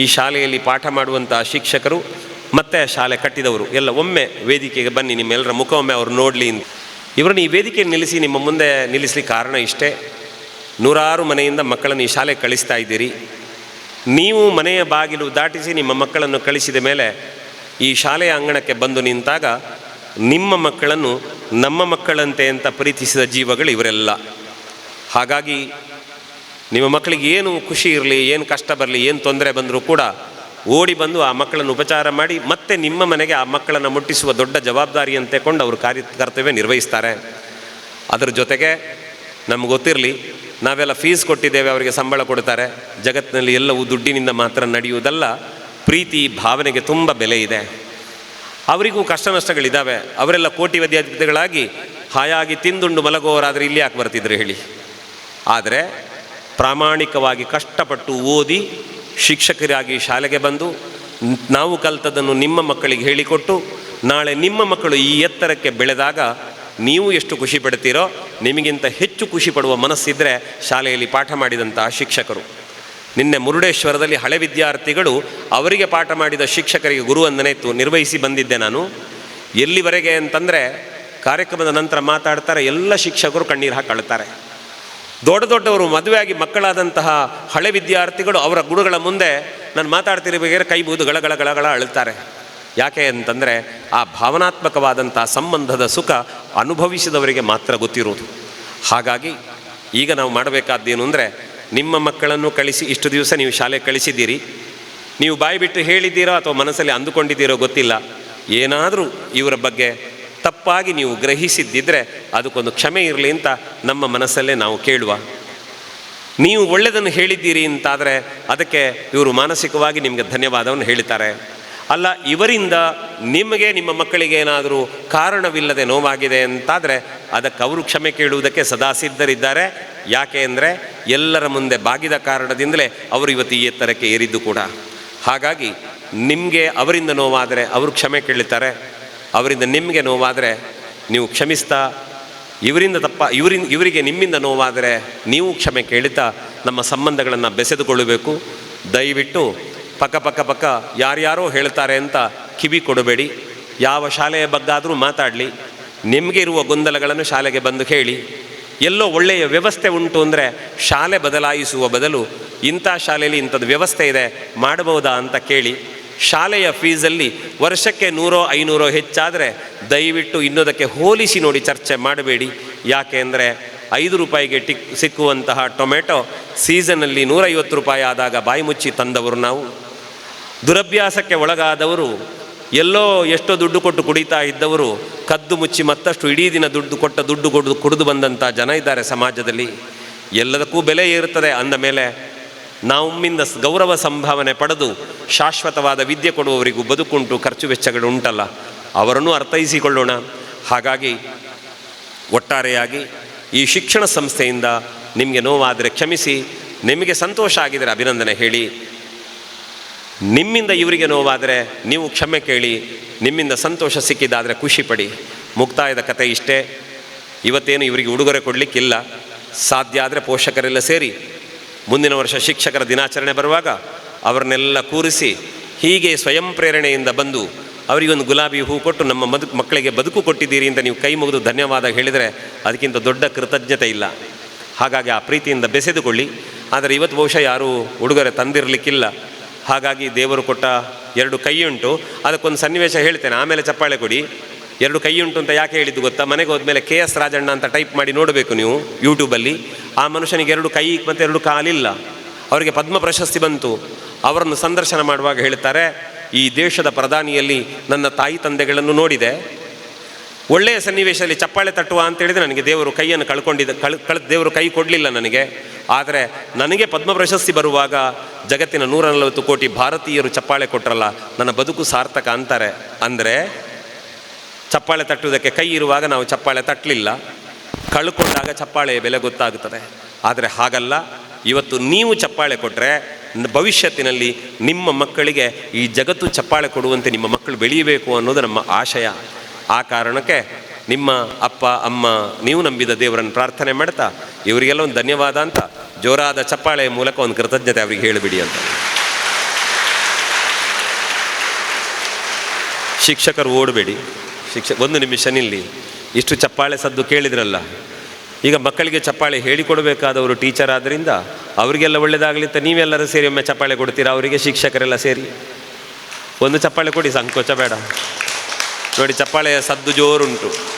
ಈ ಶಾಲೆಯಲ್ಲಿ ಪಾಠ ಮಾಡುವಂಥ ಶಿಕ್ಷಕರು ಮತ್ತೆ ಶಾಲೆ ಕಟ್ಟಿದವರು. ಎಲ್ಲ ಒಮ್ಮೆ ವೇದಿಕೆಗೆ ಬನ್ನಿ, ನಿಮ್ಮೆಲ್ಲರ ಮುಖ ಒಮ್ಮೆ ಅವ್ರು ನೋಡಲಿ ಇವರನ್ನು ಈ ವೇದಿಕೆ ನಿಲ್ಲಿಸಿ, ನಿಮ್ಮ ಮುಂದೆ ನಿಲ್ಲಿಸಲಿಕ್ಕೆ ಕಾರಣ ಇಷ್ಟೇ. ನೂರಾರು ಮನೆಯಿಂದ ಮಕ್ಕಳನ್ನು ಈ ಶಾಲೆಗೆ ಕಳಿಸ್ತಾ ಇದ್ದೀರಿ. ನೀವು ಮನೆಯ ಬಾಗಿಲು ದಾಟಿಸಿ, ನಿಮ್ಮ ಮಕ್ಕಳನ್ನು ಕಳಿಸಿದ ಮೇಲೆ ಈ ಶಾಲೆಯ ಅಂಗಣಕ್ಕೆ ಬಂದು ನಿಂತಾಗ ನಿಮ್ಮ ಮಕ್ಕಳನ್ನು ನಮ್ಮ ಮಕ್ಕಳಂತೆ ಅಂತ ಪ್ರೀತಿಸಿದ ಜೀವಗಳು ಇವರೆಲ್ಲ. ಹಾಗಾಗಿ ನಿಮ್ಮ ಮಕ್ಕಳಿಗೆ ಏನು ಖುಷಿ ಇರಲಿ, ಏನು ಕಷ್ಟ ಬರಲಿ, ಏನು ತೊಂದರೆ ಬಂದರೂ ಕೂಡ ಓಡಿ ಬಂದು ಆ ಮಕ್ಕಳನ್ನು ಉಪಚಾರ ಮಾಡಿ ಮತ್ತೆ ನಿಮ್ಮ ಮನೆಗೆ ಆ ಮಕ್ಕಳನ್ನು ಮುಟ್ಟಿಸುವ ದೊಡ್ಡ ಜವಾಬ್ದಾರಿಯಂತೆ ಕೊಂಡು ಅವರು ಕಾರ್ಯ ಕರ್ತವ್ಯ ನಿರ್ವಹಿಸ್ತಾರೆ. ಅದರ ಜೊತೆಗೆ ನಮ್ಗೆ ಗೊತ್ತಿರಲಿ, ನಾವೆಲ್ಲ ಫೀಸ್ ಕೊಟ್ಟಿದ್ದೇವೆ, ಅವರಿಗೆ ಸಂಬಳ ಕೊಡ್ತಾರೆ. ಜಗತ್ತಿನಲ್ಲಿ ಎಲ್ಲವೂ ದುಡ್ಡಿನಿಂದ ಮಾತ್ರ ನಡೆಯುವುದಲ್ಲ, ಪ್ರೀತಿ, ಭಾವನೆಗೆ ತುಂಬ ಬೆಲೆ ಇದೆ. ಅವರಿಗೂ ಕಷ್ಟ ನಷ್ಟಗಳಿದ್ದಾವೆ ಅವರೆಲ್ಲ ಕೋಟಿ ವಿದ್ಯಾರ್ಥಿಗಳಾಗಿ ಹಾಯಾಗಿ ತಿಂದುಂಡು ಮಲಗುವವರಾದರೆ ಇಲ್ಲಿ ಯಾಕೆ ಬರ್ತಿದ್ರು ಹೇಳಿ. ಆದರೆ ಪ್ರಾಮಾಣಿಕವಾಗಿ ಕಷ್ಟಪಟ್ಟು ಓದಿ ಶಿಕ್ಷಕರಾಗಿ ಶಾಲೆಗೆ ಬಂದು ನಾವು ಕಲ್ತದನ್ನು ನಿಮ್ಮ ಮಕ್ಕಳಿಗೆ ಹೇಳಿಕೊಟ್ಟು ನಾಳೆ ನಿಮ್ಮ ಮಕ್ಕಳು ಈ ಎತ್ತರಕ್ಕೆ ಬೆಳೆದಾಗ ನೀವು ಎಷ್ಟು ಖುಷಿ ಪಡ್ತೀರೋ ನಿಮಗಿಂತ ಹೆಚ್ಚು ಖುಷಿ ಪಡುವ ಮನಸ್ಸಿದ್ದರೆ ಶಾಲೆಯಲ್ಲಿ ಪಾಠ ಮಾಡಿದಂತಹ ಶಿಕ್ಷಕರು. ನಿನ್ನೆ ಮುರುಡೇಶ್ವರದಲ್ಲಿ ಹಳೆ ವಿದ್ಯಾರ್ಥಿಗಳು ಅವರಿಗೆ ಪಾಠ ಮಾಡಿದ ಶಿಕ್ಷಕರಿಗೆ ಗುರುವಂದನೆ ಇತ್ತು ನಿರ್ವಹಿಸಿ ಬಂದಿದ್ದೆ ನಾನು. ಎಲ್ಲಿವರೆಗೆ ಅಂತಂದರೆ ಕಾರ್ಯಕ್ರಮದ ನಂತರ ಮಾತಾಡ್ತಾರೆ, ಎಲ್ಲ ಶಿಕ್ಷಕರು ಕಣ್ಣೀರು ಹಾಕಿ ಅಳ್ತಾರೆ ದೊಡ್ಡ ದೊಡ್ಡವರು, ಮದುವೆಯಾಗಿ ಮಕ್ಕಳಾದಂತಹ ಹಳೆ ವಿದ್ಯಾರ್ಥಿಗಳು ಅವರ ಗುರುಗಳ ಮುಂದೆ ನಾನು ಮಾತಾಡ್ತಿರ್ಬೇಕಾದ್ರೆ ಕೈ ಬೂದು ಗಳಗಳ ಗಳ ಗಳ ಗಳ ಅಳುತ್ತಾರೆ. ಯಾಕೆ ಅಂತಂದರೆ ಆ ಭಾವನಾತ್ಮಕವಾದಂಥ ಸಂಬಂಧದ ಸುಖ ಅನುಭವಿಸಿದವರಿಗೆ ಮಾತ್ರ ಗೊತ್ತಿರುವುದು. ಹಾಗಾಗಿ ಈಗ ನಾವು ಮಾಡಬೇಕಾದ್ದೇನು ಅಂದರೆ, ನಿಮ್ಮ ಮಕ್ಕಳನ್ನು ಕಳಿಸಿ, ಇಷ್ಟು ದಿವಸ ನೀವು ಶಾಲೆಗೆ ಕಳಿಸಿದ್ದೀರಿ. ನೀವು ಬಾಯಿ ಬಿಟ್ಟು ಹೇಳಿದ್ದೀರೋ ಅಥವಾ ಮನಸ್ಸಲ್ಲಿ ಅಂದುಕೊಂಡಿದ್ದೀರೋ ಗೊತ್ತಿಲ್ಲ. ಏನಾದರೂ ಇವರ ಬಗ್ಗೆ ತಪ್ಪಾಗಿ ನೀವು ಗ್ರಹಿಸಿದ್ದಿದ್ರೆ ಅದಕ್ಕೊಂದು ಕ್ಷಮೆ ಇರಲಿ ಅಂತ ನಮ್ಮ ಮನಸ್ಸಲ್ಲೇ ನಾವು ಕೇಳುವ. ನೀವು ಒಳ್ಳೆಯದನ್ನು ಹೇಳಿದ್ದೀರಿ ಅಂತಾದರೆ ಅದಕ್ಕೆ ಇವರು ಮಾನಸಿಕವಾಗಿ ನಿಮಗೆ ಧನ್ಯವಾದವನ್ನು ಹೇಳ್ತಾರೆ. ಅಲ್ಲ, ಇವರಿಂದ ನಿಮಗೆ ನಿಮ್ಮ ಮಕ್ಕಳಿಗೆ ಏನಾದರೂ ಕಾರಣವಿಲ್ಲದೆ ನೋವಾಗಿದೆ ಅಂತಾದರೆ ಅದಕ್ಕೆ ಅವರು ಕ್ಷಮೆ ಕೇಳುವುದಕ್ಕೆ ಸದಾ ಸಿದ್ಧರಿದ್ದಾರೆ. ಯಾಕೆ ಅಂದರೆ ಎಲ್ಲರ ಮುಂದೆ ಬಾಗಿದ ಕಾರಣದಿಂದಲೇ ಅವರು ಇವತ್ತು ಈ ಎತ್ತರಕ್ಕೆ ಏರಿದ್ದು ಕೂಡ. ಹಾಗಾಗಿ ನಿಮಗೆ ಅವರಿಂದ ನೋವಾದರೆ ಅವರು ಕ್ಷಮೆ ಕೇಳುತ್ತಾರೆ ಅವರಿಂದ ನಿಮಗೆ ನೋವಾದರೆ ನೀವು ಕ್ಷಮಿಸ್ತಾ, ಇವರಿಂದ ತಪ್ಪ ಇವರಿ ಇವರಿಗೆ ನಿಮ್ಮಿಂದ ನೋವಾದರೆ ನೀವು ಕ್ಷಮೆ ಕೇಳುತ್ತಾ ನಮ್ಮ ಸಂಬಂಧಗಳನ್ನು ಬೆಸೆದುಕೊಳ್ಳಬೇಕು. ದಯವಿಟ್ಟು ಪಕ್ಕ ಪಕ್ಕ ಪಕ್ಕ ಯಾರ್ಯಾರೋ ಹೇಳ್ತಾರೆ ಅಂತ ಕಿವಿ ಕೊಡಬೇಡಿ. ಯಾವ ಶಾಲೆಯ ಬಗ್ಗಾದರೂ ಮಾತಾಡಲಿ. ನಿಮಗೆ ಇರುವ ಗೊಂದಲಗಳನ್ನು ಶಾಲೆಗೆ ಬಂದು ಹೇಳಿ. ಎಲ್ಲೋ ಒಳ್ಳೆಯ ವ್ಯವಸ್ಥೆ ಉಂಟು ಅಂದರೆ ಶಾಲೆ ಬದಲಾಯಿಸುವ ಬದಲು ಇಂಥ ಶಾಲೆಯಲ್ಲಿ ಇಂಥದ್ದು ವ್ಯವಸ್ಥೆ ಇದೆ, ಮಾಡಬಹುದಾ ಅಂತ ಕೇಳಿ. ಶಾಲೆಯ ಫೀಸಲ್ಲಿ ವರ್ಷಕ್ಕೆ ನೂರೋ ಐನೂರೋ ಹೆಚ್ಚಾದರೆ ದಯವಿಟ್ಟು ಇನ್ನೋದಕ್ಕೆ ಹೋಲಿಸಿ ನೋಡಿ ಚರ್ಚೆ ಮಾಡಬೇಡಿ. ಯಾಕೆ ಅಂದರೆ ಐದು ರೂಪಾಯಿಗೆ ಟಿಕ್ ಸಿಕ್ಕುವಂತಹ ಟೊಮೆಟೊ ಸೀಸನಲ್ಲಿ ನೂರೈವತ್ತು ರೂಪಾಯಿ ಆದಾಗ ಬಾಯಿ ಮುಚ್ಚಿ ತಂದವರು ನಾವು. ದುರಭ್ಯಾಸಕ್ಕೆ ಒಳಗಾದವರು, ಎಲ್ಲೋ ಎಷ್ಟೋ ದುಡ್ಡು ಕೊಟ್ಟು ಕುಡಿತಾ ಇದ್ದವರು, ಕದ್ದು ಮುಚ್ಚಿ ಮತ್ತಷ್ಟು ಇಡೀ ದಿನ ದುಡ್ಡು ಕೊಟ್ಟ ದುಡ್ಡು ಕೊಡು ಕುಡಿದು ಬಂದಂಥ ಜನ ಇದ್ದಾರೆ ಸಮಾಜದಲ್ಲಿ. ಎಲ್ಲದಕ್ಕೂ ಬೆಲೆ ಇರುತ್ತದೆ ಅಂದ ಮೇಲೆ ನಮ್ಮಿಂದ ಗೌರವ ಸಂಭಾವನೆ ಪಡೆದು ಶಾಶ್ವತವಾದ ವಿದ್ಯೆ ಕೊಡುವವರಿಗೂ ಬದುಕುಂಟು, ಖರ್ಚು ವೆಚ್ಚಗಳು ಉಂಟಲ್ಲ. ಅವರನ್ನು ಅರ್ಥೈಸಿಕೊಳ್ಳೋಣ. ಹಾಗಾಗಿ ಒಟ್ಟಾರೆಯಾಗಿ ಈ ಶಿಕ್ಷಣ ಸಂಸ್ಥೆಯಿಂದ ನಿಮಗೆ ನೋವಾದರೆ ಕ್ಷಮಿಸಿ, ನಿಮಗೆ ಸಂತೋಷ ಆಗಿದರೆ ಅಭಿನಂದನೆ ಹೇಳಿ. ನಿಮ್ಮಿಂದ ಇವರಿಗೆ ನೋವಾದರೆ ನೀವು ಕ್ಷಮೆ ಕೇಳಿ, ನಿಮ್ಮಿಂದ ಸಂತೋಷ ಸಿಕ್ಕಿದ್ದಾದರೆ ಖುಷಿ ಪಡಿ. ಮುಕ್ತಾಯದ ಕತೆ ಇಷ್ಟೇ. ಇವತ್ತೇನು ಇವರಿಗೆ ಉಡುಗೊರೆ ಕೊಡಲಿಕ್ಕಿಲ್ಲ. ಸಾಧ್ಯ ಆದರೆ ಪೋಷಕರೆಲ್ಲ ಸೇರಿ. ಮುಂದಿನ ವರ್ಷ ಶಿಕ್ಷಕರ ದಿನಾಚರಣೆ ಬರುವಾಗ ಅವರನ್ನೆಲ್ಲ ಕೂರಿಸಿ ಹೀಗೆ ಸ್ವಯಂ ಪ್ರೇರಣೆಯಿಂದ ಬಂದು ಅವರಿಗೊಂದು ಗುಲಾಬಿ ಹೂ ಕೊಟ್ಟು ನಮ್ಮ ಮದು, ಮಕ್ಕಳಿಗೆ ಬದುಕು ಕೊಟ್ಟಿದ್ದೀರಿ ಅಂತ ನೀವು ಕೈ ಮುಗಿದು ಧನ್ಯವಾದ ಹೇಳಿದರೆ ಅದಕ್ಕಿಂತ ದೊಡ್ಡ ಕೃತಜ್ಞತೆ ಇಲ್ಲ. ಹಾಗಾಗಿ ಆ ಪ್ರೀತಿಯಿಂದ ಬೆಸೆದುಕೊಳ್ಳಿ. ಆದರೆ ಇವತ್ತು ಬಹುಶಃ ಯಾರೂ ಉಡುಗೊರೆ ತಂದಿರಲಿಕ್ಕಿಲ್ಲ. ಹಾಗಾಗಿ ದೇವರು ಕೊಟ್ಟ ಎರಡು ಕೈಯುಂಟು. ಅದಕ್ಕೊಂದು ಸನ್ನಿವೇಶ ಹೇಳ್ತೇನೆ. ಆಮೇಲೆ ಚಪ್ಪಾಳೆ ಕೊಡಿ. ಎರಡು ಕೈ ಉಂಟು ಅಂತ ಯಾಕೆ ಹೇಳಿದ್ದು ಗೊತ್ತಾ? ಮನೆಗೆ ಹೋದ್ಮೇಲೆ ಕೆ ಎಸ್ ರಾಜಣ್ಣ ಅಂತ ಟೈಪ್ ಮಾಡಿ ನೋಡಬೇಕು ನೀವು ಯೂಟ್ಯೂಬಲ್ಲಿ ಆ ಮನುಷ್ಯನಿಗೆ ಎರಡು ಕೈ ಮತ್ತು ಎರಡು ಕಾಲಿಲ್ಲ. ಅವರಿಗೆ ಪದ್ಮ ಪ್ರಶಸ್ತಿ ಬಂತು. ಅವರನ್ನು ಸಂದರ್ಶನ ಮಾಡುವಾಗ ಹೇಳ್ತಾರೆ, ಈ ದೇಶದ ಪ್ರಧಾನಿಯಲ್ಲಿ ನನ್ನ ತಾಯಿ ತಂದೆಗಳನ್ನು ನೋಡಿದೆ. ಒಳ್ಳೆಯ ಸನ್ನಿವೇಶದಲ್ಲಿ ಚಪ್ಪಾಳೆ ತಟ್ಟುವ ಅಂತ ಹೇಳಿದರೆ ನನಗೆ ದೇವರು ಕೈಯನ್ನು ಕಳ್ಕೊಂಡಿದ್ದ, ಕಳ್ ಕಳ್, ದೇವರು ಕೈ ಕೊಡಲಿಲ್ಲ ನನಗೆ. ಆದರೆ ನನಗೆ ಪದ್ಮ ಪ್ರಶಸ್ತಿ ಬರುವಾಗ ಜಗತ್ತಿನ ನೂರ ನಲವತ್ತು ಕೋಟಿ ಭಾರತೀಯರು ಚಪ್ಪಾಳೆ ಕೊಟ್ಟರಲ್ಲ ನನ್ನ ಬದುಕು ಸಾರ್ಥಕ ಅಂತಾರೆ. ಅಂದರೆ ಚಪ್ಪಾಳೆ ತಟ್ಟುವುದಕ್ಕೆ ಕೈ ಇರುವಾಗ ನಾವು ಚಪ್ಪಾಳೆ ತಟ್ಟಲಿಲ್ಲ. ಕಳ್ಕೊಂಡಾಗ ಚಪ್ಪಾಳೆ ಬೆಲೆ ಗೊತ್ತಾಗುತ್ತದೆ. ಆದರೆ ಹಾಗಲ್ಲ. ಇವತ್ತು ನೀವು ಚಪ್ಪಾಳೆ ಕೊಟ್ಟರೆ ಭವಿಷ್ಯತ್ತಿನಲ್ಲಿ ನಿಮ್ಮ ಮಕ್ಕಳಿಗೆ ಈ ಜಗತ್ತು ಚಪ್ಪಾಳೆ ಕೊಡುವಂತೆ ನಿಮ್ಮ ಮಕ್ಕಳು ಬೆಳೆಯಬೇಕು ಅನ್ನೋದು ನಮ್ಮ ಆಶಯ. ಆ ಕಾರಣಕ್ಕೆ ನಿಮ್ಮ ಅಪ್ಪ, ಅಮ್ಮ, ನೀವು ನಂಬಿದ ದೇವರನ್ನು ಪ್ರಾರ್ಥನೆ ಮಾಡ್ತಾ ಇವರಿಗೆಲ್ಲ ಒಂದು ಧನ್ಯವಾದ ಅಂತ ಜೋರಾದ ಚಪ್ಪಾಳೆಯ ಮೂಲಕ ಒಂದು ಕೃತಜ್ಞತೆ ಅವರಿಗೆ ಹೇಳಿಬಿಡಿ ಅಂತ. ಶಿಕ್ಷಕರು ಓಡಬೇಡಿ. ಶಿಕ್ಷ, ಒಂದು ನಿಮಿಷ ನಿಲ್ಲಿ. ಇಷ್ಟು ಚಪ್ಪಾಳೆ ಸದ್ದು ಕೇಳಿದ್ರಲ್ಲ. ಈಗ ಮಕ್ಕಳಿಗೆ ಚಪ್ಪಾಳೆ ಹೇಳಿಕೊಡಬೇಕಾದವರು ಟೀಚರ್ ಆದ್ದರಿಂದ ಅವರಿಗೆಲ್ಲ ಒಳ್ಳೆಯದಾಗಲಿ ಅಂತ ನೀವೆಲ್ಲರೂ ಸೇರಿ ಒಮ್ಮೆ ಚಪ್ಪಾಳೆ ಕೊಡ್ತೀರಾ? ಅವರಿಗೆ ಶಿಕ್ಷಕರೆಲ್ಲ ಸೇರಿ. ಒಂದು ಚಪ್ಪಾಳೆ ಕೊಡಿ, ಸಂಕೋಚ ಬೇಡ. ನೋಡಿ, ಚಪ್ಪಾಳೆಯ ಸದ್ದು ಜೋರುಂಟು.